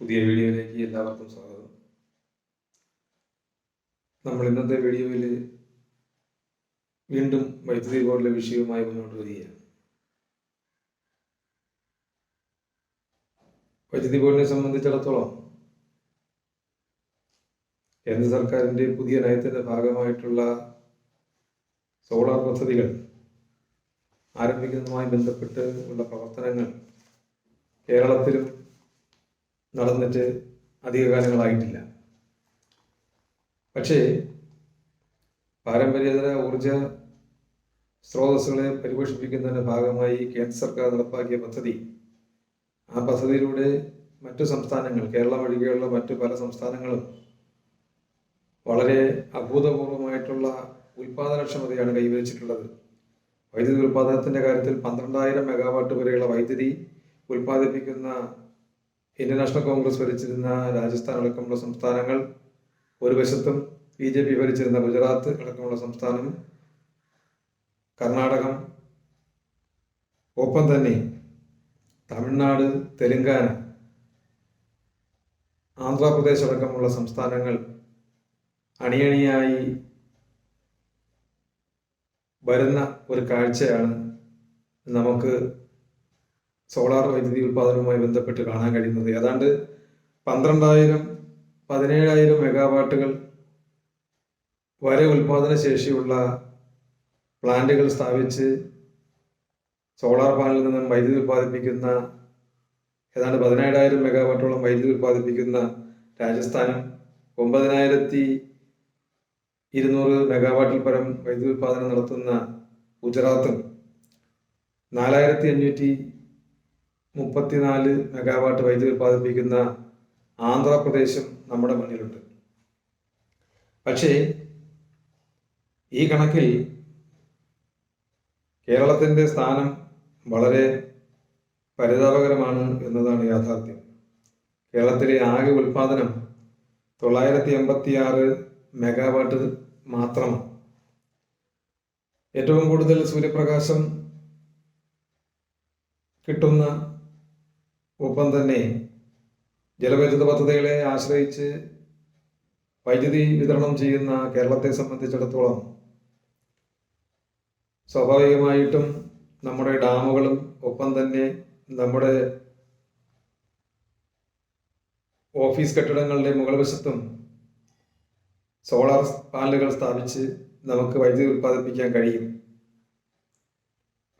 പുതിയ വീഡിയോയിലേക്ക് എല്ലാവർക്കും സ്വാഗതം. നമ്മൾ ഇന്നത്തെ വീഡിയോയിൽ വീണ്ടും വൈദ്യുതി ബോർഡിലെ വിഷയവുമായി മുന്നോട്ട് വരികയാണ്. വൈദ്യുതി ബോർഡിനെ സംബന്ധിച്ചിടത്തോളം കേന്ദ്ര സർക്കാരിന്റെ പുതിയ നയത്തിന്റെ ഭാഗമായിട്ടുള്ള സോളാർ പദ്ധതികൾ ആരംഭിക്കുന്നതുമായി ബന്ധപ്പെട്ട് ഉള്ള പ്രവർത്തനങ്ങൾ കേരളത്തിലും നടന്നിട്ട് അധിക കാലങ്ങളായിട്ടില്ല പക്ഷേ പാരമ്പര്യേതര ഊർജ സ്രോതസ്സുകളെ പരിപോഷിപ്പിക്കുന്നതിന്റെ ഭാഗമായി കേന്ദ്ര സർക്കാർ നടപ്പാക്കിയ പദ്ധതി ആ പദ്ധതിയിലൂടെ മറ്റു സംസ്ഥാനങ്ങൾ കേരളം ഒഴികെയുള്ള മറ്റു പല സംസ്ഥാനങ്ങളും വളരെ അഭൂതപൂർവമായിട്ടുള്ള ഉൽപാദനക്ഷമതയാണ് കൈവരിച്ചിട്ടുള്ളത്. വൈദ്യുതി ഉൽപാദനത്തിന്റെ കാര്യത്തിൽ പന്ത്രണ്ടായിരം മെഗാവാട്ട് വരെയുള്ള വൈദ്യുതി ഉൽപ്പാദിപ്പിക്കുന്ന ഇന്ത്യൻ നാഷണൽ കോൺഗ്രസ് ഭരിച്ചിരുന്ന രാജസ്ഥാൻ അടക്കമുള്ള സംസ്ഥാനങ്ങൾ ഒരു വശത്തും ബി ജെ പി ഭരിച്ചിരുന്ന ഗുജറാത്ത് അടക്കമുള്ള സംസ്ഥാനം കർണാടകം ഒപ്പം തന്നെ തമിഴ്നാട് തെലുങ്കാന ആന്ധ്രാപ്രദേശ് അടക്കമുള്ള സംസ്ഥാനങ്ങൾ അണിയണിയായി വരുന്ന ഒരു കാഴ്ചയാണ് നമുക്ക് സോളാർ വൈദ്യുതി ഉൽപ്പാദനവുമായി ബന്ധപ്പെട്ട് കാണാൻ കഴിയുന്നത്. ഏതാണ്ട് പന്ത്രണ്ടായിരം പതിനേഴായിരം മെഗാവാട്ടുകൾ വരെ ഉൽപാദന ശേഷിയുള്ള പ്ലാന്റുകൾ സ്ഥാപിച്ച് സോളാർ പാനലിൽ നിന്നും വൈദ്യുതി ഉൽപ്പാദിപ്പിക്കുന്ന ഏതാണ്ട് പതിനേഴായിരം മെഗാവാട്ടോളം വൈദ്യുതി ഉൽപ്പാദിപ്പിക്കുന്ന രാജസ്ഥാനും ഒമ്പതിനായിരത്തി ഇരുന്നൂറ് മെഗാവാട്ടിൽ പരം വൈദ്യുതി ഉൽപ്പാദനം നടത്തുന്ന ഗുജറാത്തും നാലായിരത്തി അഞ്ഞൂറ്റി മുപ്പത്തിനാല് മെഗാവാട്ട് വൈദ്യുതി ഉൽപ്പാദിപ്പിക്കുന്ന ആന്ധ്രാപ്രദേശും നമ്മുടെ മുന്നിലുണ്ട് പക്ഷേ ഈ കണക്കിൽ കേരളത്തിന്റെ സ്ഥാനം വളരെ പരിതാപകരമാണ് എന്നതാണ് യാഥാർത്ഥ്യം. കേരളത്തിലെ ആകെ ഉൽപാദനം തൊള്ളായിരത്തി എൺപത്തി ആറ് മെഗാവാട്ട് മാത്രമാണ് ഏറ്റവും കൂടുതൽ സൂര്യപ്രകാശം കിട്ടുന്ന ഒപ്പം തന്നെ ജലവൈദ്യുത പദ്ധതികളെ ആശ്രയിച്ച് വൈദ്യുതി വിതരണം ചെയ്യുന്ന കേരളത്തെ സംബന്ധിച്ചിടത്തോളം സ്വാഭാവികമായിട്ടും നമ്മുടെ ഡാമുകളും ഒപ്പം തന്നെ നമ്മുടെ ഓഫീസ് കെട്ടിടങ്ങളുടെ മുകൾ വശത്തും സോളാർ പാനലുകൾ സ്ഥാപിച്ച് നമുക്ക് വൈദ്യുതി ഉൽപ്പാദിപ്പിക്കാൻ കഴിയും.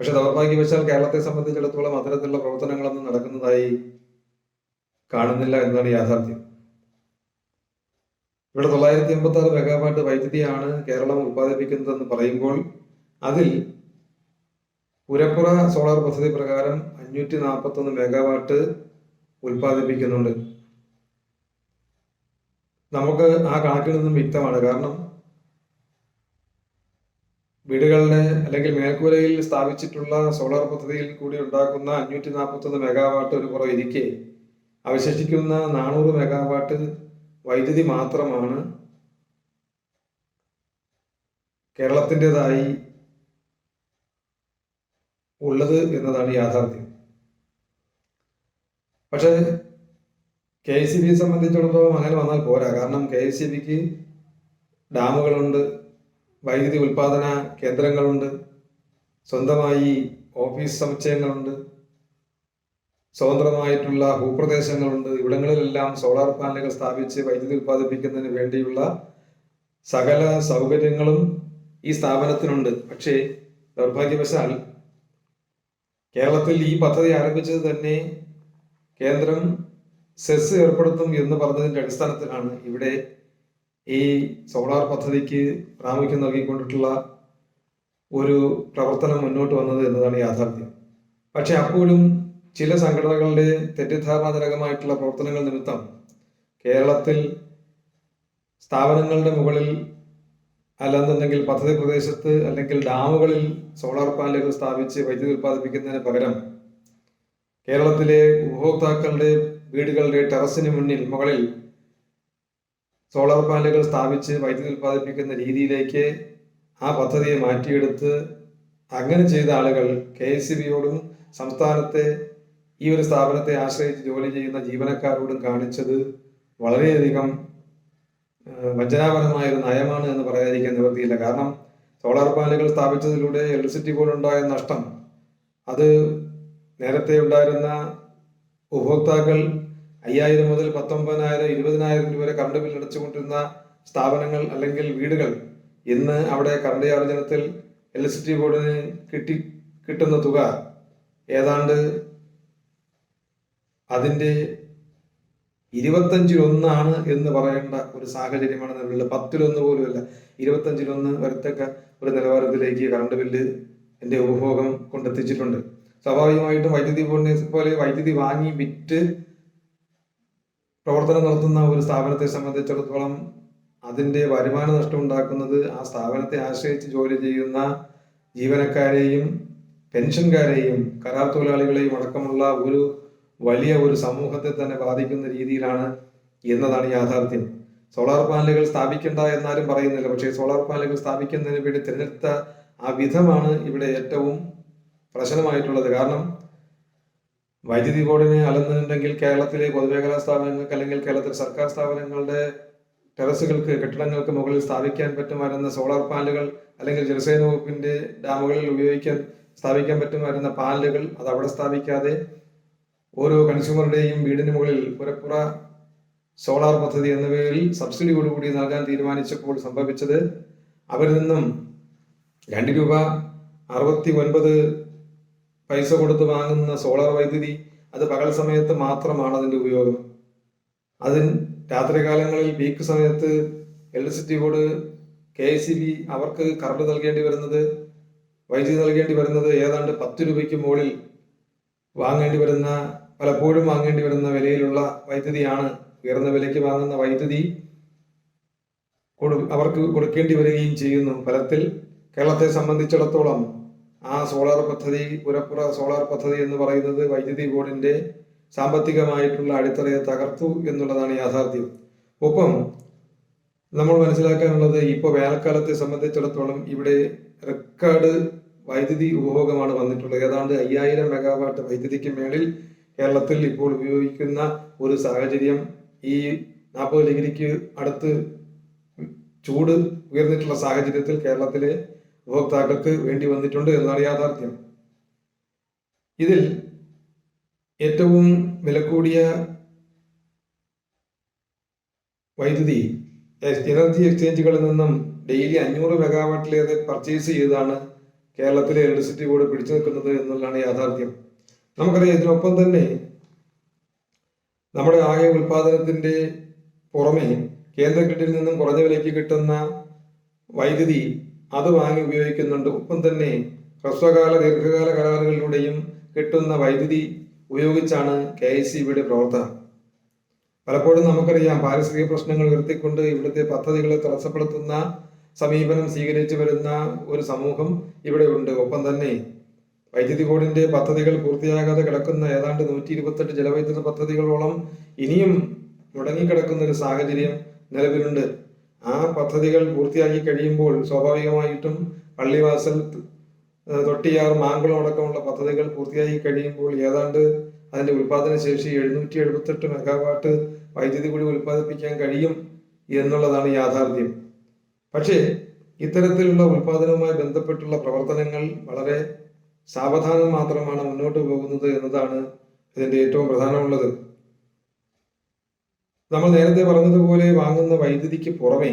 പക്ഷെ ദൗർഭാഗ്യവശാൽ കേരളത്തെ സംബന്ധിച്ചിടത്തോളം അത്തരത്തിലുള്ള പ്രവർത്തനങ്ങളൊന്നും നടക്കുന്നതായി കാണുന്നില്ല എന്നതാണ് യാഥാർത്ഥ്യം. ഇവിടെ തൊള്ളായിരത്തി എൺപത്തി ആറ് മെഗാവാട്ട് വൈദ്യുതിയാണ് കേരളം ഉത്പാദിപ്പിക്കുന്നതെന്ന് പറയുമ്പോൾ അതിൽ പുരപ്പുറ സോളാർ പദ്ധതി പ്രകാരം അഞ്ഞൂറ്റി നാൽപ്പത്തൊന്ന് മെഗാവാട്ട് ഉൽപ്പാദിപ്പിക്കുന്നുണ്ട്. നമുക്ക് ആ കണക്കിൽ നിന്നും വ്യക്തമാണ്. കാരണം വീടുകളുടെ അല്ലെങ്കിൽ മേൽക്കൂരയിൽ സ്ഥാപിച്ചിട്ടുള്ള സോളാർ പദ്ധതിയിൽ കൂടി ഉണ്ടാക്കുന്ന അഞ്ഞൂറ്റി നാൽപ്പത്തൊന്ന് മെഗാവാട്ട് ഒരു പുറം ഇരിക്കെ. അവശേഷിക്കുന്ന നാനൂറ് മെഗാവാട്ട് വൈദ്യുതി മാത്രമാണ് കേരളത്തിന്റെതായി ഉള്ളത് എന്നതാണ് യാഥാർത്ഥ്യം. പക്ഷേ കെ എസ് സി ബിയെ സംബന്ധിച്ചിടത്തോളം അങ്ങനെ വന്നാൽ പോരാ. കാരണം കെ എസ് സി ബിക്ക് ഡാമുകളുണ്ട് വൈദ്യുതി ഉൽപാദന കേന്ദ്രങ്ങളുണ്ട്. സ്വന്തമായി ഓഫീസ് സമുച്ചയങ്ങളുണ്ട്. സ്വതന്ത്രമായിട്ടുള്ള ഭൂപ്രദേശങ്ങളുണ്ട്. ഇവിടങ്ങളിലെല്ലാം സോളാർ പാനലുകൾ സ്ഥാപിച്ച് വൈദ്യുതി ഉൽപ്പാദിപ്പിക്കുന്നതിന് വേണ്ടിയുള്ള സകല സൗകര്യങ്ങളും ഈ സ്ഥാപനത്തിനുണ്ട്. പക്ഷേ നിർഭാഗ്യവശാൽ കേരളത്തിൽ ഈ പദ്ധതി ആരംഭിച്ചത് തന്നെ കേന്ദ്രം സെസ് ഏർപ്പെടുത്തും എന്ന് പറഞ്ഞതിന്റെ അടിസ്ഥാനത്തിലാണ് ഇവിടെ ഈ സോളാർ പദ്ധതിക്ക് പ്രാമുഖ്യം നൽകിക്കൊണ്ടിട്ടുള്ള ഒരു പ്രവർത്തനം മുന്നോട്ട് വന്നത് എന്നതാണ് യാഥാർത്ഥ്യം. പക്ഷെ അപ്പോഴും ചില സംഘടനകളുടെ തെറ്റിദ്ധാരണാജനകമായിട്ടുള്ള പ്രവർത്തനങ്ങൾ നിമിത്തം കേരളത്തിൽ സ്ഥാപനങ്ങളുടെ മുകളിൽ അല്ലെന്നുണ്ടെങ്കിൽ പദ്ധതി പ്രദേശത്ത് അല്ലെങ്കിൽ ഡാമുകളിൽ സോളാർ പാനലുകൾ സ്ഥാപിച്ച് വൈദ്യുതി ഉൽപ്പാദിപ്പിക്കുന്നതിന് പകരം കേരളത്തിലെ ഉപഭോക്താക്കളുടെ വീടുകളുടെ ടെറസിന് മുന്നിൽ മുകളിൽ സോളാർ പാനലുകൾ സ്ഥാപിച്ച് വൈദ്യുതി ഉൽപ്പാദിപ്പിക്കുന്ന രീതിയിലേക്ക് ആ പദ്ധതിയെ മാറ്റിയെടുത്ത് അങ്ങനെ ചെയ്ത ആളുകൾ കെ എസ് സി ബിയോടും സംസ്ഥാനത്തെ ഈ ഒരു സ്ഥാപനത്തെ ആശ്രയിച്ച് ജോലി ചെയ്യുന്ന ജീവനക്കാരോടും കാണിച്ചത് വളരെയധികം വഞ്ചനാപരമായ ഒരു നയമാണ് എന്ന് പറയാതിരിക്കാൻ നിവൃത്തിയില്ല. കാരണം സോളാർ പാനലുകൾ സ്ഥാപിച്ചതിലൂടെ ഇലക്ട്രിസിറ്റി ഉണ്ടായ നഷ്ടം അത് നേരത്തെ ഉണ്ടായിരുന്ന ഉപഭോക്താക്കൾ അയ്യായിരം മുതൽ പത്തൊമ്പതിനായിരം ഇരുപതിനായിരം രൂപ വരെ കറണ്ട് ബിൽ അടച്ചുകൊണ്ടിരുന്ന സ്ഥാപനങ്ങൾ അല്ലെങ്കിൽ വീടുകൾ ഇന്ന് അവിടെ കറണ്ട് ആർജനത്തിൽ ഇലക്ട്രിസിറ്റി ബോർഡിന് കിട്ടി കിട്ടുന്ന തുക ഏതാണ്ട് അതിന്റെ ഇരുപത്തഞ്ചിലൊന്നാണ് എന്ന് പറയേണ്ട ഒരു സാഹചര്യമാണ് നിലവിലുള്ളത് പത്തിലൊന്ന് പോലുമല്ല ഇരുപത്തഞ്ചിലൊന്ന് വരത്തക്ക ഒരു നിലവാരത്തിലേക്ക് കറണ്ട് ബില്ല് എന്റെ ഉപഭോഗം കൊണ്ടെത്തിച്ചിട്ടുണ്ട്. സ്വാഭാവികമായിട്ടും വൈദ്യുതി ബോർഡിനെ പോലെ വൈദ്യുതി വാങ്ങി വിറ്റ് പ്രവർത്തനം നടത്തുന്ന ഒരു സ്ഥാപനത്തെ സംബന്ധിച്ചിടത്തോളം അതിന്റെ വരുമാന നഷ്ടം ഉണ്ടാക്കുന്നത് ആ സ്ഥാപനത്തെ ആശ്രയിച്ച് ജോലി ചെയ്യുന്ന ജീവനക്കാരെയും പെൻഷൻകാരെയും കരാർ തൊഴിലാളികളെയും അടക്കമുള്ള ഒരു വലിയ ഒരു സമൂഹത്തെ തന്നെ ബാധിക്കുന്ന രീതിയിലാണ് എന്നതാണ് യാഥാർത്ഥ്യം. സോളാർ പാനലുകൾ സ്ഥാപിക്കേണ്ട എന്നാലും പറയുന്നില്ല. പക്ഷേ സോളാർ പാനലുകൾ സ്ഥാപിക്കുന്നതിന് വേണ്ടി തിരഞ്ഞെടുത്ത ആ വിധമാണ് ഇവിടെ ഏറ്റവും പ്രശ്നമായിട്ടുള്ളത്. കാരണം വൈദ്യുതി ബോർഡിനെ അലന്നുണ്ടെങ്കിൽ കേരളത്തിലെ പൊതുമേഖലാ സ്ഥാപനങ്ങൾക്ക് അല്ലെങ്കിൽ കേരളത്തിലെ സർക്കാർ സ്ഥാപനങ്ങളുടെ ടെറസുകൾക്ക് കെട്ടിടങ്ങൾക്ക് മുകളിൽ സ്ഥാപിക്കാൻ പറ്റുമായിരുന്ന സോളാർ പാനലുകൾ അല്ലെങ്കിൽ ജലസേന വകുപ്പിന്റെ ഡാമുകളിൽ ഉപയോഗിക്കാൻ സ്ഥാപിക്കാൻ പറ്റുമായിരുന്ന പാനലുകൾ അത് അവിടെ സ്ഥാപിക്കാതെ ഓരോ കൺസ്യൂമറുടെയും വീടിന് മുകളിൽ പുരപ്പുറ സോളാർ പദ്ധതി എന്ന പേരിൽ സബ്സിഡിയോടുകൂടി നൽകാൻ തീരുമാനിച്ചപ്പോൾ സംഭവിച്ചത് അവരിൽ നിന്നും രണ്ട് രൂപ അറുപത്തി ഒൻപത് പൈസ കൊടുത്ത് വാങ്ങുന്ന സോളാർ വൈദ്യുതി അത് പകൽ സമയത്ത് മാത്രമാണ് അതിന്റെ ഉപയോഗം. അതിന് രാത്രികാലങ്ങളിൽ പീക്ക് സമയത്ത് electricity board K S B അവർക്ക് കറണ്ട് നൽകേണ്ടി വരുന്നത് വൈദ്യുതി നൽകേണ്ടി വരുന്നത് ഏതാണ്ട് പത്ത് രൂപയ്ക്ക് മുകളിൽ വാങ്ങേണ്ടി വരുന്ന പലപ്പോഴും വാങ്ങേണ്ടി വരുന്ന വിലയിലുള്ള വൈദ്യുതിയാണ്. ഉയർന്ന വിലയ്ക്ക് വാങ്ങുന്ന വൈദ്യുതി കൊടു- അവർക്ക് കൊടുക്കേണ്ടി വരികയും ചെയ്യുന്നു. ഫലത്തിൽ കേരളത്തെ സംബന്ധിച്ചിടത്തോളം ആ സോളാർ പദ്ധതി പുരപ്പുറ സോളാർ പദ്ധതി എന്ന് പറയുന്നത് വൈദ്യുതി ബോർഡിന്റെ സാമ്പത്തികമായിട്ടുള്ള അടിത്തറയെ തകർത്തു എന്നുള്ളതാണ് യാഥാർത്ഥ്യം. ഒപ്പം നമ്മൾ മനസ്സിലാക്കാനുള്ളത് ഇപ്പോൾ വേനൽക്കാലത്തെ സംബന്ധിച്ചിടത്തോളം ഇവിടെ റെക്കോർഡ് വൈദ്യുതി ഉപഭോഗമാണ് വന്നിട്ടുള്ളത്. ഏതാണ്ട് അയ്യായിരം മെഗാവാട്ട് വൈദ്യുതിക്ക് മേളിൽ കേരളത്തിൽ ഇപ്പോൾ ഉപയോഗിക്കുന്ന ഒരു സാഹചര്യം ഈ നാൽപ്പത് ഡിഗ്രിക്ക് അടുത്ത് ചൂട് ഉയർന്നിട്ടുള്ള സാഹചര്യത്തിൽ കേരളത്തിലെ ഉപഭോക്താക്കൾക്ക് വേണ്ടി വന്നിട്ടുണ്ട് എന്നതാണ് യാഥാർത്ഥ്യം. ഇതിൽ ഏറ്റവും വില കൂടിയ വൈദ്യുതി എനർജി എക്സ്ചേഞ്ചുകളിൽ നിന്നും ഡെയിലി അഞ്ഞൂറ് മെഗാവാട്ടിലേറെ പർച്ചേസ് ചെയ്താണ് കേരളത്തിലെ ഇലക്ട്രിസിറ്റി ബോർഡ് പിടിച്ചു നിൽക്കുന്നത് എന്നുള്ളതാണ് യാഥാർത്ഥ്യം. നമുക്കറിയാം ഇതിനൊപ്പം തന്നെ നമ്മുടെ ആകെ ഉൽപാദനത്തിന്റെ പുറമെ കേന്ദ്ര ഗ്രിഡിൽ നിന്നും കുറഞ്ഞ വിലയ്ക്ക് കിട്ടുന്ന വൈദ്യുതി അത് വാങ്ങി ഉപയോഗിക്കുന്നുണ്ട്. ഒപ്പം തന്നെ ഹ്രസ്വകാല ദീർഘകാല കരാറുകളിലൂടെയും കിട്ടുന്ന വൈദ്യുതി ഉപയോഗിച്ചാണ് കെ ഐ സി ബിയുടെ പ്രവർത്തനം. പലപ്പോഴും നമുക്കറിയാം പാരിസ്ഥിതിക പ്രശ്നങ്ങൾ ഉയർത്തിക്കൊണ്ട് ഇവിടുത്തെ പദ്ധതികളെ തടസ്സപ്പെടുത്തുന്ന സമീപനം സ്വീകരിച്ചു വരുന്ന ഒരു സമൂഹം ഇവിടെ ഉണ്ട്. ഒപ്പം തന്നെ വൈദ്യുതി ബോർഡിന്റെ പദ്ധതികൾ പൂർത്തിയാകാതെ കിടക്കുന്ന ഏതാണ്ട് നൂറ്റി ഇരുപത്തെട്ട് ജലവൈദ്യുത പദ്ധതികളോളം ഇനിയും മുടങ്ങിക്കിടക്കുന്ന ഒരു സാഹചര്യം നിലവിലുണ്ട്. ആ പദ്ധതികൾ പൂർത്തിയാക്കി കഴിയുമ്പോൾ സ്വാഭാവികമായിട്ടും പള്ളിവാസൽ തൊട്ടിയാർ മാങ്കുളം അടക്കമുള്ള പദ്ധതികൾ പൂർത്തിയാക്കി കഴിയുമ്പോൾ ഏതാണ്ട് അതിന്റെ ഉൽപാദന ശേഷി എഴുന്നൂറ്റി എഴുപത്തെട്ട് മെഗാവാട്ട് വൈദ്യുതി കൂടി ഉൽപ്പാദിപ്പിക്കാൻ കഴിയും എന്നുള്ളതാണ് യാഥാർത്ഥ്യം. പക്ഷേ ഇത്തരത്തിലുള്ള ഉൽപാദനവുമായി ബന്ധപ്പെട്ടുള്ള പ്രവർത്തനങ്ങൾ വളരെ സാവധാനം മാത്രമാണ് മുന്നോട്ട് പോകുന്നത് എന്നതാണ് ഇതിന്റെ ഏറ്റവും പ്രധാനമുള്ളത്. നമ്മൾ നേരത്തെ പറഞ്ഞതുപോലെ വാങ്ങുന്ന വൈദ്യുതിക്ക് പുറമേ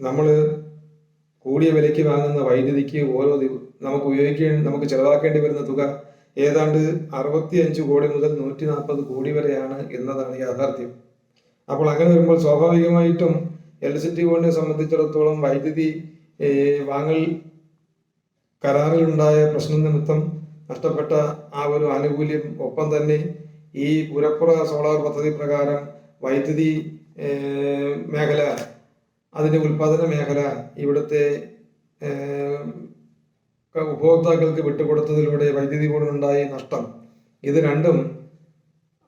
നമ്മൾ കൂടിയ വിലയ്ക്ക് വാങ്ങുന്ന വൈദ്യുതിക്ക് ഓരോ നമുക്ക് ഉപയോഗിക്കേണ്ട നമുക്ക് ചെലവാക്കേണ്ടി വരുന്ന തുക ഏതാണ്ട് അറുപത്തി അഞ്ച് കോടി മുതൽ നൂറ്റി നാൽപ്പത് കോടി വരെയാണ് എന്നതാണ് യാഥാർത്ഥ്യം. അപ്പോൾ അങ്ങനെ വരുമ്പോൾ സ്വാഭാവികമായിട്ടും ഇലക്ട്രിസിറ്റി ബോർഡിനെ സംബന്ധിച്ചിടത്തോളം വൈദ്യുതി വാങ്ങൽ കരാറിലുണ്ടായ പ്രശ്നം നിമിത്തം നഷ്ടപ്പെട്ട ആ ഒരു ആനുകൂല്യം ഒപ്പം തന്നെ ഈ പുരപ്പുറ സോളാർ പദ്ധതി പ്രകാരം വൈദ്യുതി മേഖല അതിന്റെ ഉൽപാദന മേഖല ഇവിടുത്തെ ഉപഭോക്താക്കൾക്ക് വിട്ടുകൊടുത്തതിലൂടെ വൈദ്യുതി ബോർഡിനുണ്ടായ നഷ്ടം. ഇത് രണ്ടും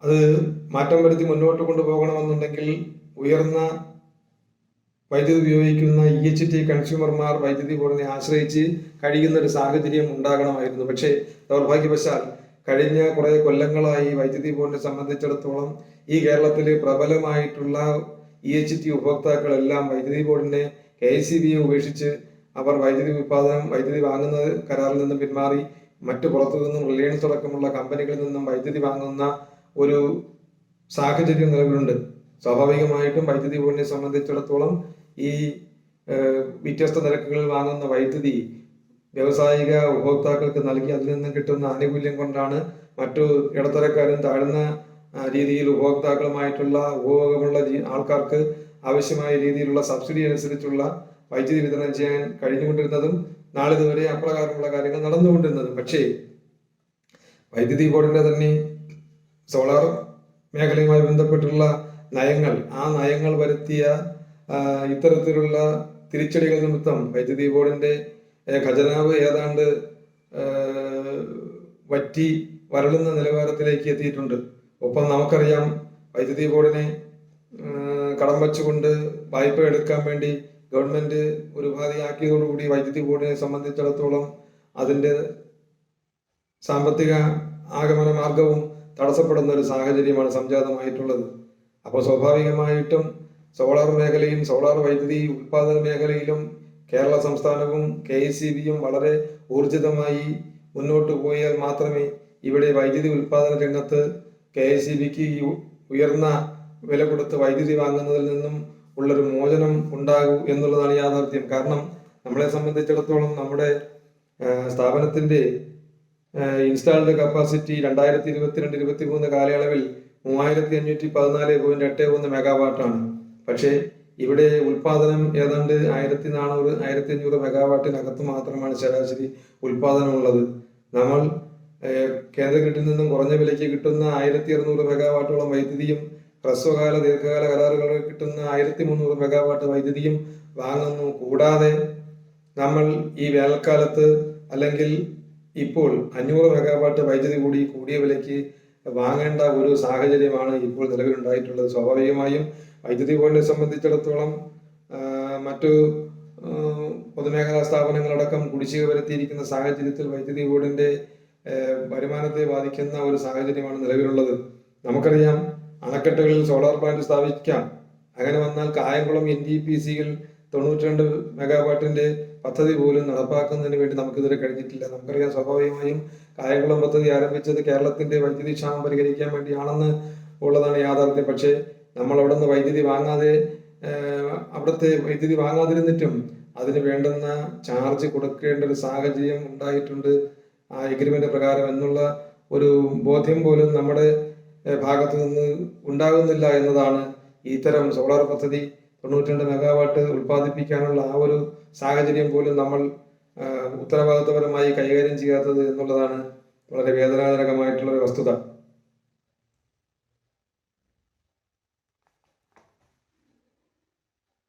അത് മാറ്റം വരുത്തി മുന്നോട്ട് കൊണ്ടുപോകണമെന്നുണ്ടെങ്കിൽ ഉയർന്ന വൈദ്യുതി ഉപയോഗിക്കുന്ന ഇ എച്ച് ടി കൺസ്യൂമർമാർ വൈദ്യുതി ബോർഡിനെ ആശ്രയിച്ച് കഴിയുന്ന ഒരു സാഹചര്യം ഉണ്ടാകണമായിരുന്നു. പക്ഷേ ദൗർഭാഗ്യവശാൽ കഴിഞ്ഞ കുറെ കൊല്ലങ്ങളായി വൈദ്യുതി ബോർഡിനെ സംബന്ധിച്ചിടത്തോളം ഈ കേരളത്തിൽ പ്രബലമായിട്ടുള്ള ഇ എച്ച് ടി ഉപഭോക്താക്കളെല്ലാം വൈദ്യുതി ബോർഡിനെ കെ സി ബിയെ ഉപേക്ഷിച്ച് അവർ വൈദ്യുതി ഉത്പാദനം വൈദ്യുതി വാങ്ങുന്ന കരാറിൽ നിന്നും പിന്മാറി മറ്റു പുറത്തു നിന്നും റിലയൻസ് അടക്കമുള്ള കമ്പനികളിൽ നിന്നും വൈദ്യുതി വാങ്ങുന്ന ഒരു സാഹചര്യം നിലവിലുണ്ട്. സ്വാഭാവികമായിട്ടും വൈദ്യുതി ബോർഡിനെ സംബന്ധിച്ചിടത്തോളം ഈ വ്യത്യസ്ത നിരക്കുകളിൽ വാങ്ങുന്ന വൈദ്യുതി വ്യാവസായിക ഉപഭോക്താക്കൾക്ക് നൽകി അതിൽ നിന്നും കിട്ടുന്ന ആനുകൂല്യം കൊണ്ടാണ് മറ്റു ഇടത്തരക്കാരും താഴ്ന്ന രീതിയിൽ ഉപഭോക്താക്കളുമായിട്ടുള്ള ഉപഭോഗമുള്ള ആൾക്കാർക്ക് ആവശ്യമായ രീതിയിലുള്ള സബ്സിഡി അനുസരിച്ചുള്ള വൈദ്യുതി വിതരണം ചെയ്യാൻ കഴിഞ്ഞുകൊണ്ടിരുന്നതും നാളിതുവരെ അപ്രകാരമുള്ള കാര്യങ്ങൾ നടന്നുകൊണ്ടിരുന്നതും. പക്ഷേ വൈദ്യുതി ബോർഡിന്റെ തന്നെ സോളാർ മേഖലയുമായി ബന്ധപ്പെട്ടുള്ള നയങ്ങൾ ആ നയങ്ങൾ വരുത്തിയ ഇത്തരത്തിലുള്ള തിരിച്ചടികൾ നിമിത്തം വൈദ്യുതി ബോർഡിന്റെ ഖജനാവ് ഏതാണ്ട് വറ്റി വരളുന്ന നിലവാരത്തിലേക്ക് എത്തിയിട്ടുണ്ട്. ഒപ്പം നമുക്കറിയാം വൈദ്യുതി ബോർഡിനെ കടം വച്ചുകൊണ്ട് വായ്പ എടുക്കാൻ വേണ്ടി ഗവൺമെന്റ് ഒരു ഉപാധിയാക്കിയതോടുകൂടി വൈദ്യുതി ബോർഡിനെ സംബന്ധിച്ചിടത്തോളം അതിന്റെ സാമ്പത്തിക ആഗമന മാർഗവും തടസ്സപ്പെടുന്ന ഒരു സാഹചര്യമാണ് സംജാതമായിട്ടുള്ളത്. അപ്പോൾ സ്വാഭാവികമായിട്ടും സോളാർ മേഖലയും സോളാർ വൈദ്യുതി ഉൽപാദന മേഖലയിലും കേരള സംസ്ഥാനവും കെ എസ് ബിയും വളരെ ഊർജിതമായി മുന്നോട്ട് പോയാൽ മാത്രമേ ഇവിടെ വൈദ്യുതി ഉൽപാദന രംഗത്ത് കെ എസ് ബിക്ക് ഉയർന്ന വില കൊടുത്ത് വൈദ്യുതി വാങ്ങുന്നതിൽ നിന്നും ഉള്ളൊരു മോചനം ഉണ്ടാകൂ എന്നുള്ളതാണ് യാഥാർത്ഥ്യം. കാരണം നമ്മളെ സംബന്ധിച്ചിടത്തോളം നമ്മുടെ സ്ഥാപനത്തിന്റെ ഇൻസ്റ്റാൾഡ് കപ്പാസിറ്റി രണ്ടായിരത്തി ഇരുപത്തിരണ്ട് ഇരുപത്തി മൂന്ന് കാലയളവിൽ മൂവായിരത്തി അഞ്ഞൂറ്റി പതിനാല് പോയിന്റ് എട്ട് ഒന്ന് മെഗാവാട്ടാണ് പക്ഷേ ഇവിടെ ഉൽപാദനം ഏതാണ്ട് ആയിരത്തി നാനൂറ് ആയിരത്തി അഞ്ഞൂറ് മെഗാവാട്ടിനകത്ത് മാത്രമാണ് ശരാശരി ഉൽപാദനമുള്ളത്. നമ്മൾ കേന്ദ്ര ഗ്രിഡിൽ നിന്നും കുറഞ്ഞ വിലയ്ക്ക് കിട്ടുന്ന ആയിരത്തി അറുന്നൂറ് മെഗാവാട്ടോളം വൈദ്യുതിയും ഹ്രസ്വകാല ദീർഘകാല കരാറുകളിൽ കിട്ടുന്ന ആയിരത്തി മുന്നൂറ് മെഗാവാട്ട് വൈദ്യുതിയും വാങ്ങുന്നു. കൂടാതെ നമ്മൾ ഈ വേനൽക്കാലത്ത് അല്ലെങ്കിൽ ഇപ്പോൾ അഞ്ഞൂറ് മെഗാവാട്ട് വൈദ്യുതി കൂടി കൂടിയ വിലയ്ക്ക് വാങ്ങേണ്ട ഒരു സാഹചര്യമാണ് ഇപ്പോൾ നിലവിലുണ്ടായിട്ടുള്ളത്. സ്വാഭാവികമായും വൈദ്യുതി ബോർഡിനെ സംബന്ധിച്ചിടത്തോളം മറ്റു പൊതുമേഖലാ സ്ഥാപനങ്ങളടക്കം കുടിശ്ശിക വരുത്തിയിരിക്കുന്ന സാഹചര്യത്തിൽ വൈദ്യുതി ബോർഡിന്റെ വരുമാനത്തെ ബാധിക്കുന്ന ഒരു സാഹചര്യമാണ് നിലവിലുള്ളത്. നമുക്കറിയാം അണക്കെട്ടുകളിൽ സോളാർ പ്ലാന്റ് സ്ഥാപിക്കാം. അങ്ങനെ വന്നാൽ കായംകുളം എൻ ഡി പി സിയിൽ തൊണ്ണൂറ്റി രണ്ട് മെഗാവാട്ടിന്റെ പദ്ധതി പോലും നടപ്പാക്കുന്നതിന് വേണ്ടി നമുക്കിതുവരെ കഴിഞ്ഞിട്ടില്ല. നമുക്കറിയാം സ്വാഭാവികമായും കായംകുളം പദ്ധതി ആരംഭിച്ചത് കേരളത്തിന്റെ വൈദ്യുതി ക്ഷാമം പരിഹരിക്കാൻ വേണ്ടിയാണെന്ന് ഉള്ളതാണ് യാഥാർത്ഥ്യം. പക്ഷേ നമ്മൾ അവിടെ നിന്ന് വൈദ്യുതി വാങ്ങാതെ അവിടുത്തെ വൈദ്യുതി വാങ്ങാതിരുന്നിട്ടും അതിന് വേണ്ടുന്ന ചാർജ് കൊടുക്കേണ്ട ഒരു സാഹചര്യം ഉണ്ടായിട്ടുണ്ട്. ആ എഗ്രിമെന്റ് പ്രകാരം എന്നുള്ള ഒരു ബോധ്യം പോലും നമ്മുടെ ഭാഗത്ത് നിന്ന് ഉണ്ടാകുന്നില്ല എന്നതാണ് ഇത്തരം സോളാർ പദ്ധതി തൊണ്ണൂറ്റിരണ്ട് മെഗാവാട്ട് ഉൽപ്പാദിപ്പിക്കാനുള്ള ആ ഒരു സാഹചര്യം പോലും നമ്മൾ ഉത്തരവാദിത്വപരമായി കൈകാര്യം ചെയ്യാത്തത് എന്നുള്ളതാണ് വളരെ വേദനാജനകമായിട്ടുള്ള ഒരു വസ്തുത.